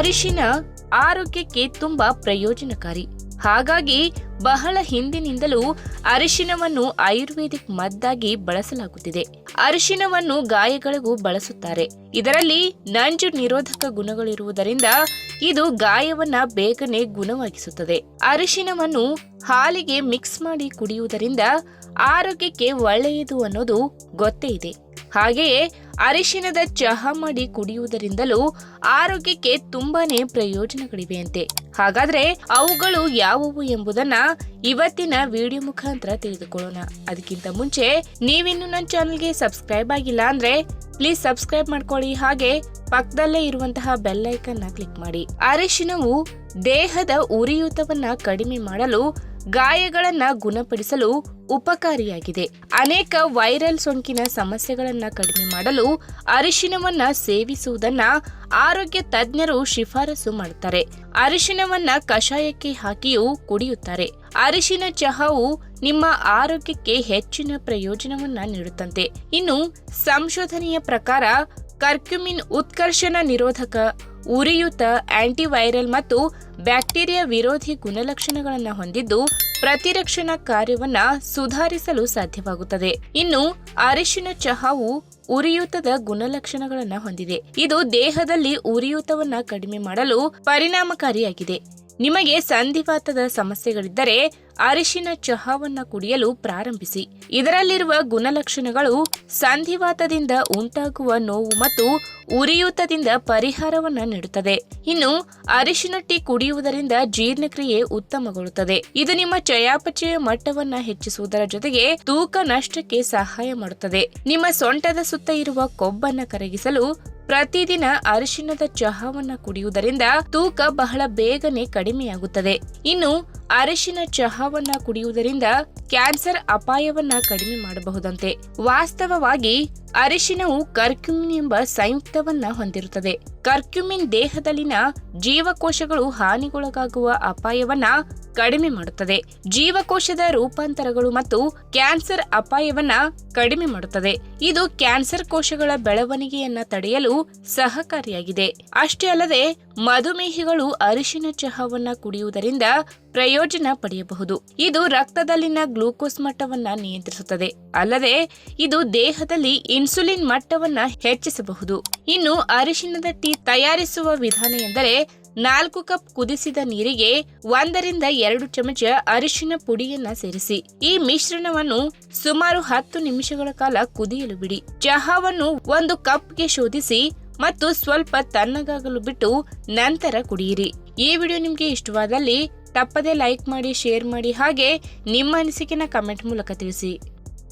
ಅರಿಶಿನ ಆರೋಗ್ಯಕ್ಕೆ ತುಂಬಾ ಪ್ರಯೋಜನಕಾರಿ. ಹಾಗಾಗಿ ಬಹಳ ಹಿಂದಿನಿಂದಲೂ ಅರಿಶಿನವನ್ನು ಆಯುರ್ವೇದಿಕ್ ಮದ್ದಾಗಿ ಬಳಸಲಾಗುತ್ತಿದೆ. ಅರಿಶಿನವನ್ನು ಗಾಯಗಳಿಗೂ ಬಳಸುತ್ತಾರೆ. ಇದರಲ್ಲಿ ನಂಜು ನಿರೋಧಕ ಗುಣಗಳಿರುವುದರಿಂದ ಇದು ಗಾಯವನ್ನ ಬೇಗನೆ ಗುಣವಾಗಿಸುತ್ತದೆ. ಅರಿಶಿನವನ್ನು ಹಾಲಿಗೆ ಮಿಕ್ಸ್ ಮಾಡಿ ಕುಡಿಯುವುದರಿಂದ ಆರೋಗ್ಯಕ್ಕೆ ಒಳ್ಳೆಯದು ಅನ್ನೋದು ಗೊತ್ತೇ ಇದೆ. ಹಾಗೆಯೇ ಅರಿಶಿನದ ಚಹಾ ಮಾಡಿ ಕುಡಿಯುವುದರಿಂದಲೂ ಆರೋಗ್ಯಕ್ಕೆ ತುಂಬಾನೇ ಪ್ರಯೋಜನಗಳಿವೆಯಂತೆ. ಹಾಗಾದ್ರೆ ಅವುಗಳು ಯಾವುವು ಎಂಬುದನ್ನ ಇವತ್ತಿನ ವಿಡಿಯೋ ಮುಖಾಂತರ ತಿಳಿದುಕೊಳ್ಳೋಣ. ಅದಕ್ಕಿಂತ ಮುಂಚೆ ನೀವಿನ್ನು ನನ್ನ ಚಾನಲ್ಗೆ ಸಬ್ಸ್ಕ್ರೈಬ್ ಆಗಿಲ್ಲ ಅಂದ್ರೆ ಪ್ಲೀಸ್ ಸಬ್ಸ್ಕ್ರೈಬ್ ಮಾಡ್ಕೊಳ್ಳಿ. ಹಾಗೆ ಪಕ್ಕದಲ್ಲೇ ಇರುವಂತಹ ಬೆಲ್ ಐಕನ್ನ ಕ್ಲಿಕ್ ಮಾಡಿ. ಅರಿಶಿನವು ದೇಹದ ಉರಿಯೂತವನ್ನ ಕಡಿಮೆ ಮಾಡಲು ಗಾಯಗಳನ್ನ ಗುಣಪಡಿಸಲು ಉಪಕಾರಿಯಾಗಿದೆ. ಅನೇಕ ವೈರಲ್ ಸೋಂಕಿನ ಸಮಸ್ಯೆಗಳನ್ನು ಕಡಿಮೆ ಮಾಡಲು ಅರಿಶಿನವನ್ನ ಸೇವಿಸುವುದನ್ನ ಆರೋಗ್ಯ ತಜ್ಞರು ಶಿಫಾರಸು ಮಾಡುತ್ತಾರೆ ಅರಿಶಿನವನ್ನ ಕಷಾಯಕ್ಕೆ ಹಾಕಿಯೂ ಕುಡಿಯುತ್ತಾರೆ. ಅರಿಶಿನ ಚಹಾವು ನಿಮ್ಮ ಆರೋಗ್ಯಕ್ಕೆ ಹೆಚ್ಚಿನ ಪ್ರಯೋಜನವನ್ನ ನೀಡುತ್ತಂತೆ. ಇನ್ನು ಸಂಶೋಧನೆಯ ಪ್ರಕಾರ ಕರ್ಕ್ಯುಮಿನ್ ಉತ್ಕರ್ಷಣ ನಿರೋಧಕ ಉರಿಯೂತ ಆಂಟಿವೈರಲ್ ಮತ್ತು ಬ್ಯಾಕ್ಟೀರಿಯಾ ವಿರೋಧಿ ಗುಣಲಕ್ಷಣಗಳನ್ನು ಹೊಂದಿದ್ದು ಪ್ರತಿರಕ್ಷಣಾ ಕಾರ್ಯವನ್ನ ಸುಧಾರಿಸಲು ಸಾಧ್ಯವಾಗುತ್ತದೆ. ಇನ್ನು ಅರಿಶಿನ ಚಹಾವು ಉರಿಯೂತದ ಗುಣಲಕ್ಷಣಗಳನ್ನು ಹೊಂದಿದೆ. ಇದು ದೇಹದಲ್ಲಿ ಉರಿಯೂತವನ್ನು ಕಡಿಮೆ ಮಾಡಲು ಪರಿಣಾಮಕಾರಿಯಾಗಿದೆ. ನಿಮಗೆ ಸಂಧಿವಾತದ ಸಮಸ್ಯೆಗಳಿದ್ದರೆ ಅರಿಶಿನ ಚಹಾವನ್ನ ಕುಡಿಯಲು ಪ್ರಾರಂಭಿಸಿ. ಇದರಲ್ಲಿರುವ ಗುಣಲಕ್ಷಣಗಳು ಸಂಧಿವಾತದಿಂದ ಉಂಟಾಗುವ ನೋವು ಮತ್ತು ಉರಿಯೂತದಿಂದ ಪರಿಹಾರವನ್ನು ನೀಡುತ್ತದೆ. ಇನ್ನು ಅರಿಶಿನ ಟೀ ಕುಡಿಯುವುದರಿಂದ ಜೀರ್ಣಕ್ರಿಯೆ ಉತ್ತಮಗೊಳ್ಳುತ್ತದೆ. ಇದು ನಿಮ್ಮ ಚಯಾಪಚಯ ಮಟ್ಟವನ್ನ ಹೆಚ್ಚಿಸುವುದರ ಜೊತೆಗೆ ತೂಕ ನಷ್ಟಕ್ಕೆ ಸಹಾಯ ಮಾಡುತ್ತದೆ. ನಿಮ್ಮ ಸೊಂಟದ ಸುತ್ತ ಇರುವ ಕೊಬ್ಬನ್ನು ಕರಗಿಸಲು ಪ್ರತಿದಿನ ಅರಿಶಿಣದ ಚಹಾವನ್ನ ಕುಡಿಯುವುದರಿಂದ ತೂಕ ಬಹಳ ಬೇಗನೆ ಕಡಿಮೆಯಾಗುತ್ತದೆ. ಇನ್ನು ಅರಿಶಿನ ಚಹಾವನ್ನ ಕುಡಿಯುವುದರಿಂದ ಕ್ಯಾನ್ಸರ್ ಅಪಾಯವನ್ನ ಕಡಿಮೆ ಮಾಡಬಹುದಂತೆ. ವಾಸ್ತವವಾಗಿ ಅರಿಶಿನವು ಕರ್ಕ್ಯುಮಿನ್ ಎಂಬ ಸಂಯುಕ್ತವನ್ನ ಹೊಂದಿರುತ್ತದೆ. ಕರ್ಕ್ಯುಮಿನ್ ದೇಹದಲ್ಲಿನ ಜೀವಕೋಶಗಳು ಹಾನಿಗೊಳಗಾಗುವ ಅಪಾಯವನ್ನ ಕಡಿಮೆ ಮಾಡುತ್ತದೆ. ಜೀವಕೋಶದ ರೂಪಾಂತರಗಳು ಮತ್ತು ಕ್ಯಾನ್ಸರ್ ಅಪಾಯವನ್ನ ಕಡಿಮೆ ಮಾಡುತ್ತದೆ. ಇದು ಕ್ಯಾನ್ಸರ್ ಕೋಶಗಳ ಬೆಳವಣಿಗೆಯನ್ನ ತಡೆಯಲು ಸಹಕಾರಿಯಾಗಿದೆ. ಅಷ್ಟೇ ಅಲ್ಲದೆ, ಮಧುಮೇಹಿಗಳು ಅರಿಶಿನ ಚಹಾವನ್ನ ಕುಡಿಯುವುದರಿಂದ ಪ್ರಯೋಜನ ಪಡೆಯಬಹುದು. ಇದು ರಕ್ತದಲ್ಲಿನ ಗ್ಲೂಕೋಸ್ ಮಟ್ಟವನ್ನ ನಿಯಂತ್ರಿಸುತ್ತದೆ. ಅಲ್ಲದೆ, ಇದು ದೇಹದಲ್ಲಿ ಇನ್ಸುಲಿನ್ ಮಟ್ಟವನ್ನ ಹೆಚ್ಚಿಸಬಹುದು. ಇನ್ನು ಅರಿಶಿನದ ಟೀ ತಯಾರಿಸುವ ವಿಧಾನ ಎಂದರೆ ನಾಲ್ಕು ಕಪ್ ಕುದಿಸಿದ ನೀರಿಗೆ ಒಂದರಿಂದ ಎರಡು ಚಮಚ ಅರಿಶಿನ ಪುಡಿಯನ್ನ ಸೇರಿಸಿ. ಈ ಮಿಶ್ರಣವನ್ನು ಸುಮಾರು ಹತ್ತು ನಿಮಿಷಗಳ ಕಾಲ ಕುದಿಯಲು ಬಿಡಿ. ಚಹಾವನ್ನು ಒಂದು ಕಪ್ಗೆ ಶೋಧಿಸಿ ಮತ್ತು ಸ್ವಲ್ಪ ತಣ್ಣಗಾಗಲು ಬಿಟ್ಟು ನಂತರ ಕುಡಿಯಿರಿ. ಈ ವಿಡಿಯೋ ನಿಮಗೆ ಇಷ್ಟವಾದಲ್ಲಿ ತಪ್ಪದೇ ಲೈಕ್ ಮಾಡಿ, ಶೇರ್ ಮಾಡಿ ಹಾಗೆ ನಿಮ್ಮ ಅನಿಸಿಕೆನ ಕಮೆಂಟ್ ಮೂಲಕ ತಿಳಿಸಿ.